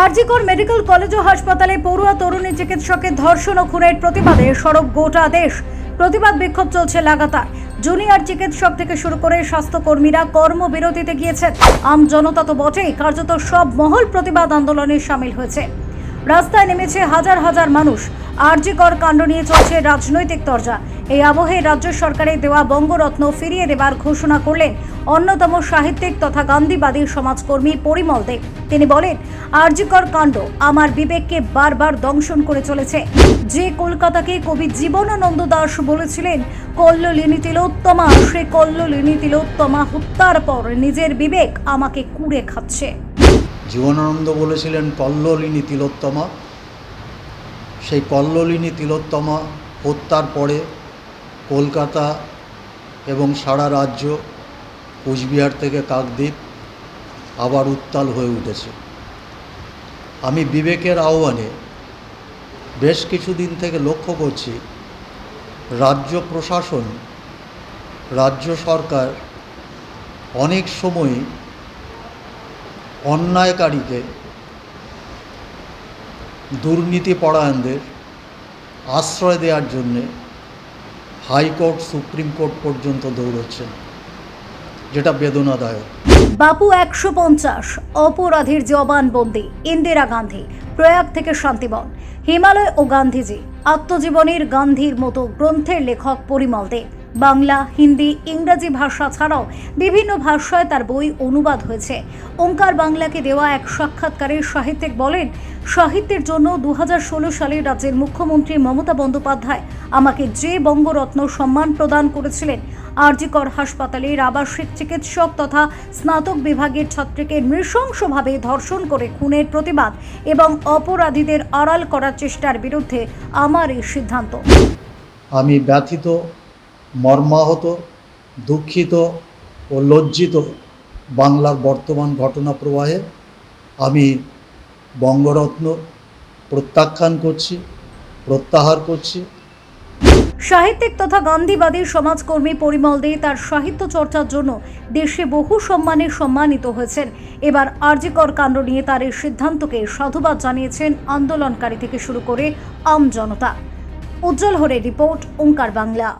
RG Kar medical college ও হাসপাতালে পড়ুয়া তরুণী চিকিৎসকের ধর্ষণ ও খুনের প্রতিবাদে সড়ক গোটা দেশ। প্রতিবাদ বিক্ষোভ চলছে লাগাতার। জুনিয়র চিকিৎসক থেকে শুরু করে স্বাস্থ্যকর্মীরা কর্মবিরতিতে গিয়েছেন। আম জনতা তো বটেই, কার্যত সব মহল প্রতিবাদ আন্দোলনে সামিল হয়েছে। রাস্তায় নেমেছে হাজার হাজার মানুষ। আরজিকর কাণ্ড নিয়ে চলছে রাজনৈতিক তরজা। এই আবহে রাজ্য সরকারের দেওয়া বঙ্গরত্ন ফিরিয়ে দেবার ঘোষণা করলেন অন্যতম সাহিত্যিক তথা গান্ধীবাদী সমাজকর্মী পরিমল দেব তিনি বলেন, আরজিকর কাণ্ড আমার বিবেককে বারবার দংশন করে চলেছে। যে কলকাতাকে কবি জীবনানন্দ দাস বলেছিলেন, কল্লোলিনী তিলোত্তমা, সে কল্লোলিনী তিলোত্তমা হত্যার পর নিজের বিবেক আমাকে কুড়ে খাচ্ছে। জীবনানন্দ বলেছিলেন, কল্লোলিনী তিলোত্তমা, সেই কল্লোলিনী তিলোত্তমা হত্যার পরে কলকাতা এবং সারা রাজ্য কোচবিহার থেকে কাকদ্বীপ আবার উত্তাল হয়ে উঠেছে। আমি বিবেকের আহ্বানে বেশ কিছুদিন থেকে লক্ষ্য করছি, রাজ্য প্রশাসন, রাজ্য সরকার অনেক সময় অন্যায়কারীকে দুর্নীতি পরায়ণদের আশ্রয় দেওয়ার জন্যে হাইকোর্ট, সুপ্রিম কোর্ট পর্যন্ত দৌড়চ্ছেন যেটা বেদনাদায়ক। বাপু একশো পঞ্চাশ, অপরাধীর জবানবন্দি, ইন্দিরা গান্ধী, প্রয়াগ থেকে শান্তিবন, হিমালয় ও গান্ধীজি, আত্মজীবনীর গান্ধীর মতো গ্রন্থের লেখক পরিমল দেব বাংলা, হিন্দি, ইংরাজি ভাষা ছাড়াও বিভিন্ন ভাষায় তার বই অনুবাদ হয়েছে। ওঙ্কার বাংলাকে দেওয়া এক সাক্ষাৎকারে সাহিত্যিক বলেন, সাহিত্যের জন্য দু হাজার ষোলো সালে রাজ্যের মুখ্যমন্ত্রী মমতা বন্দ্যোপাধ্যায় আমাকে যে বঙ্গরত্ন সম্মান প্রদান করেছিলেন, আরজিকর হাসপাতালের আবাসিক চিকিৎসক তথা স্নাতক বিভাগের ছাত্রীকে নৃশংসভাবে ধর্ষণ করে খুনের প্রতিবাদ এবং অপরাধীদের আড়াল করার চেষ্টার বিরুদ্ধে আমার এই সিদ্ধান্ত। আমি ব্যথিত মর্মাহত, দুঃখিত ও লজ্জিত বাংলার বর্তমান ঘটনা প্রবাহে আমি বঙ্গরত্ন প্রত্যাখ্যান করছি, প্রত্যাহার করছি। সাহিত্যিক তথা গান্ধীবাদী সমাজকর্মী পরিমল দে তার সাহিত্য চর্চার জন্য দেশে বহু সম্মানে সম্মানিত হয়েছেন। এবার আরজিকর কাণ্ড নিয়ে তার এই সিদ্ধান্তকে সাধুবাদ জানিয়েছেন আন্দোলনকারী থেকে শুরু করে আম জনতা। উজ্জ্বল হরে রিপোর্ট, ওঙ্কার বাংলা।